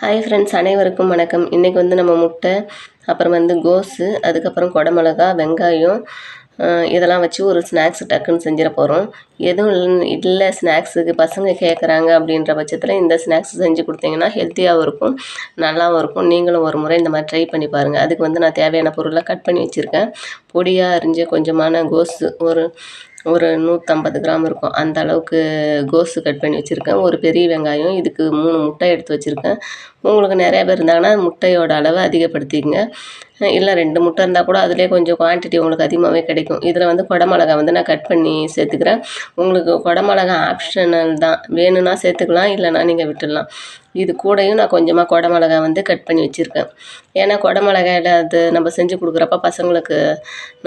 Hi friends அனைவருக்கும் வணக்கம். இன்றைக்கி வந்து நம்ம முட்டை அப்புறம் வந்து கோஸு அதுக்கப்புறம் குடமிளகா வெங்காயம் இதெல்லாம் வச்சு ஒரு ஸ்நாக்ஸ் டக்குன்னு செஞ்சிட போகிறோம் எதுவும் இல்லை ஸ்நாக்ஸுக்கு பசங்க கேட்குறாங்க அப்படின்ற பட்சத்தில் இந்த ஸ்நாக்ஸ் செஞ்சு கொடுத்தீங்கன்னா ஹெல்த்தியாகவும் இருக்கும் நல்லாவும் இருக்கும். நீங்களும் ஒரு முறை இந்த மாதிரி ட்ரை பண்ணி பாருங்கள் அதுக்கு வந்து நான் தேவையான பொருளை கட் பண்ணி வச்சுருக்கேன். பொடியாக அரிஞ்சு கொஞ்சமான கோஸு ஒரு ஒரு நூற்றம்பது கிராம் இருக்கும். அந்த அளவுக்கு கோஸு கட் பண்ணி வச்சுருக்கேன். ஒரு பெரிய வெங்காயம் இதுக்கு மூணு முட்டை எடுத்து வச்சுருக்கேன். உங்களுக்கு நிறையா பேர் இருந்தாங்கன்னா முட்டையோட அளவை அதிகப்படுத்திக்கங்க. இல்லை ரெண்டு முட்டை இருந்தால் கூட அதிலே கொஞ்சம் குவான்டிட்டி உங்களுக்கு அதிகமாகவே கிடைக்கும். இதில் வந்து குடமிளகா வந்து நான் கட் பண்ணி சேர்த்துக்கிறேன். உங்களுக்கு குடமிளகா ஆப்ஷனல் தான். வேணும்னா சேர்த்துக்கலாம் இல்லைன்னா நீங்கள் விட்டுடலாம். இது கூடயும் நான் கொஞ்சமாக குடமிளகா வந்து கட் பண்ணி வச்சுருக்கேன். ஏன்னா குடமிளகாயில் அது நம்ம செஞ்சு கொடுக்குறப்ப பசங்களுக்கு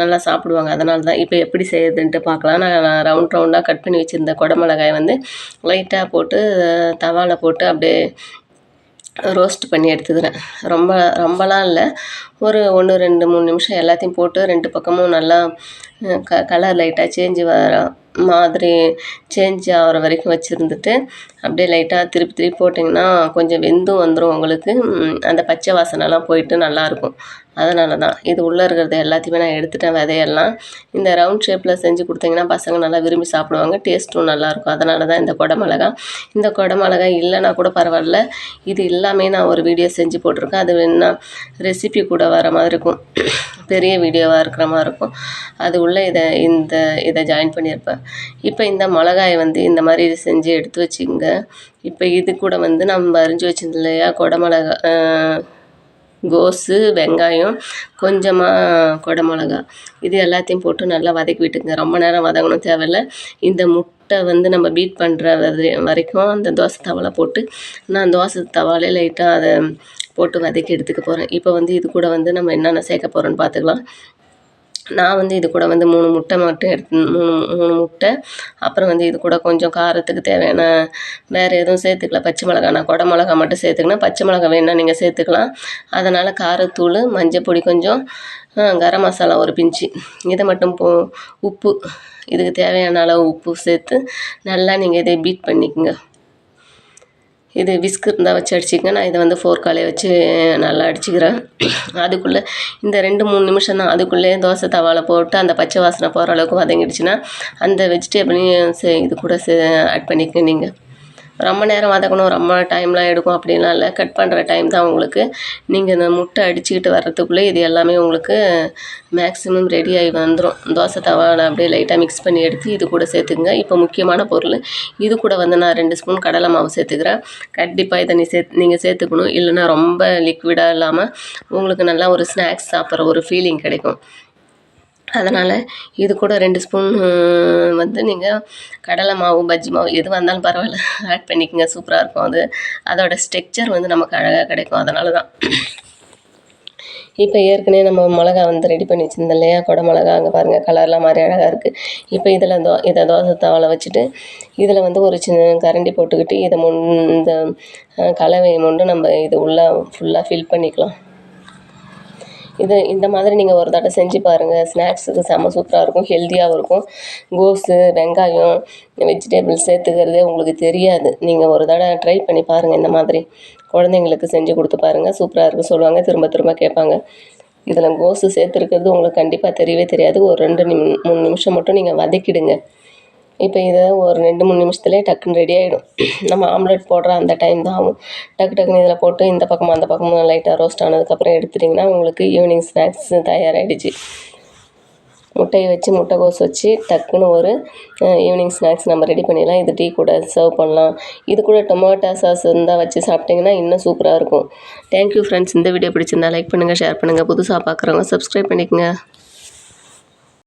நல்லா சாப்பிடுவாங்க. அதனால தான் இப்போ எப்படி செய்யுதுன்ட்டு பார்க்கலாம். நான் ரவுண்ட் ரவுண்டாக கட் பண்ணி வச்சுருந்த குடமிளகாயை வந்து லைட்டாக போட்டு தவாவில் போட்டு அப்படியே ரோஸ்ட் பண்ணி எடுத்துக்கிறேன். ரொம்ப ரொம்பலாம் இல்லை. ஒரு ஒன்று ரெண்டு மூணு நிமிஷம் எல்லாத்தையும் போட்டு ரெண்டு பக்கமும் நல்லா க கலர் லைட்டாக சேஞ்சு வர மாதிரி சேஞ்ச் ஆகிற வரைக்கும் வச்சுருந்துட்டு அப்படியே லைட்டாக திருப்பி திருப்பி போட்டிங்கன்னா கொஞ்சம் வெந்தும் வந்துடும் உங்களுக்கு. அந்த பச்சை வாசனைலாம் போயிட்டு நல்லாயிருக்கும் அதனால தான் இது உள்ளே இருக்கிறது எல்லாத்தையுமே நான் எடுத்துட்டேன் விதையெல்லாம். இந்த ரவுண்ட் ஷேப்பில் செஞ்சு கொடுத்தீங்கன்னா பசங்க நல்லா விரும்பி சாப்பிடுவாங்க டேஸ்ட்டும் நல்லாயிருக்கும் அதனால தான் இந்த குடமிளகா இந்த குடமிளகா இல்லைன்னா கூட பரவாயில்ல. இது எல்லாமே நான் ஒரு வீடியோ செஞ்சு போட்டிருக்கேன். அது வேணா ரெசிபி கூட வர மாதிரி இருக்கும். பெரிய வீடியோவாக இருக்கிற மாதிரி இருக்கும். அது உள்ளே இதை இந்த இதை ஜாயின் பண்ணியிருப்பேன் இப்போ இந்த மிளகாயை வந்து இந்த மாதிரி செஞ்சு எடுத்து வச்சுங்க. இப்போ இது கூட வந்து நம்ம அரிஞ்சு வச்சிருந்தோம் இல்லையா? கொடமிளகா கோஸு வெங்காயம் கொஞ்சமாக குடமிளகா. இது எல்லாத்தையும் போட்டு நல்லா வதக்கி விட்டுங்க. ரொம்ப நேரம் வதங்கணும் தேவையில்ல. இந்த முட்டை வந்து நம்ம பீட் பண்ணுற வரைக்கும் அந்த தோசை தவளை போட்டு நான் தோசை தவாலே லைட்டாக அதை போட்டு வதக்கி எடுத்துக்க போகிறேன் இப்போ வந்து இது கூட வந்து நம்ம என்னென்ன சேர்க்க போகிறோன்னு பார்த்துக்கலாம் நான் வந்து இது கூட வந்து மூணு முட்டை மட்டும் எடுத்து மூணு மூணு முட்டை. அப்புறம் வந்து இது கூட கொஞ்சம் காரத்துக்கு தேவையான வேறு எதுவும் சேர்த்துக்கலாம் பச்சை மிளகா நான் கொடை மிளகா மட்டும் சேர்த்துக்கணும் பச்சை மிளகா வேணால் நீங்கள் சேர்த்துக்கலாம். அதனால் காரத்தூள் மஞ்சள் பொடி கொஞ்சம் கரம் மசாலா ஒரு பிஞ்சு. இதை மட்டும் போ உப்பு இதுக்கு தேவையான அளவு உப்பு சேர்த்து நல்லா நீங்கள் இதை பீட் பண்ணிக்கோங்க. இது விஸ்க் இருந்தால் வச்சு அடிச்சிக்கங்க. நான் இதை வந்து ஃபோர்க்காலே வச்சு நல்லா அடிச்சுக்கிறேன். அதுக்குள்ளே இந்த ரெண்டு மூணு நிமிஷம் தான். அதுக்குள்ளே தோசை தவாவில் போட்டு அந்த பச்சை வாசனை போகிற அளவுக்கு வதங்கிடுச்சுன்னா அந்த வெஜிடபிளையும் சே இது கூட சே ஆட் பண்ணிக்க நீங்கள் ரொம்ப நேரம் வதக்கணும் ரொம்ப டைம்லாம் எடுக்கும் அப்படின்லாம் இல்லை. கட் பண்ணுற டைம் தான் உங்களுக்கு. நீங்கள் இந்த முட்டை அடிச்சுக்கிட்டு வர்றதுக்குள்ளே இது எல்லாமே உங்களுக்கு மேக்ஸிமம் ரெடி ஆகி வந்துடும் தோசை தவாவில் அப்படியே லைட்டாக மிக்ஸ் பண்ணி எடுத்து இது கூட சேர்த்துக்குங்க. இப்போ முக்கியமான பொருள் இது கூட வந்து நான் ரெண்டு ஸ்பூன் கடலை மாவு சேர்த்துக்கிறேன். கண்டிப்பாக இதை நீ சேர்த்து நீங்கள் சேர்த்துக்கணும். இல்லைன்னா ரொம்ப லிக்விடாக இல்லாமல் உங்களுக்கு நல்லா ஒரு ஸ்நாக்ஸ் சாப்பிட்ற ஒரு ஃபீலிங் கிடைக்கும். அதனால் இது கூட ரெண்டு ஸ்பூன் வந்து நீங்கள் கடலை மாவு பஜ்ஜி மாவு எது வந்தாலும் பரவாயில்ல. ஆட் பண்ணிக்கோங்க சூப்பராக இருக்கும் அது. அதோட ஸ்ட்ரக்சர் வந்து நமக்கு அழகாக கிடைக்கும் அதனால தான் இப்போ ஏற்கனவே நம்ம மிளகா வந்து ரெடி பண்ணி வச்சுருந்தோம் இல்லையா? கொடை மிளகா அங்கே பாருங்கள் கலர்லாம் மாதிரி அழகாக இருக்குது இப்போ இதில் தோ இதை தோசை தவளை வச்சுட்டு இதில் வந்து ஒரு சின்ன கரண்டி போட்டுக்கிட்டு இதை முன் இந்த கலவையை மட்டும் நம்ம இது உள்ளே ஃபுல்லாக ஃபில் பண்ணிக்கலாம். இது இந்த மாதிரி நீங்கள் ஒரு தடவை செஞ்சு பாருங்கள் ஸ்நாக்ஸுக்கு செம்ம சூப்பராக இருக்கும் ஹெல்த்தியாகவும் இருக்கும். கோஸு வெங்காயம் வெஜிடபிள்ஸ் சேர்த்துக்கிறதே உங்களுக்கு தெரியாது. நீங்கள் ஒரு தடவை ட்ரை பண்ணி பாருங்கள் இந்த மாதிரி. குழந்தைங்களுக்கு செஞ்சு கொடுத்து பாருங்கள் சூப்பராக இருக்கும் சொல்லுவாங்க திரும்ப திரும்ப கேட்பாங்க. இதில் கோஸு சேர்த்துருக்கிறது உங்களுக்கு கண்டிப்பாக தெரியவே தெரியாது. ஒரு ரெண்டு நிமி மூணு நிமிஷம் மட்டும் நீங்கள் வதக்கிடுங்க. இப்போ இதை ஒரு ரெண்டு மூணு நிமிஷத்துலேயே டக்குன்னு ரெடி ஆகிடும் நம்ம ஆம்லெட் போடுற அந்த டைம் தான் ஆகும். டக்கு டக்குன்னு இதில் போட்டு இந்த பக்கமும் அந்த பக்கமும் லைட்டாக ரோஸ்ட் ஆனதுக்கப்புறம் எடுத்துட்டிங்கன்னா உங்களுக்கு ஈவினிங் ஸ்நாக்ஸ் தயாராகிடுச்சு முட்டையை வச்சு முட்டைக்கோஸ் வச்சு டக்குன்னு ஒரு ஈவினிங் ஸ்நாக்ஸ் நம்ம ரெடி பண்ணிடலாம். இது டீ கூட சர்வ் பண்ணலாம். இது கூட டொமேட்டோ சாஸ் இருந்தால் வச்சு சாப்பிட்டிங்கன்னா இன்னும் சூப்பராக இருக்கும். தேங்க்யூ ஃப்ரெண்ட்ஸ் இந்த வீடியோ பிடிச்சிருந்தா லைக் பண்ணுங்கள் ஷேர் பண்ணுங்கள் புதுசாக பார்க்குறவங்க சப்ஸ்கிரைப் பண்ணிக்கோங்க.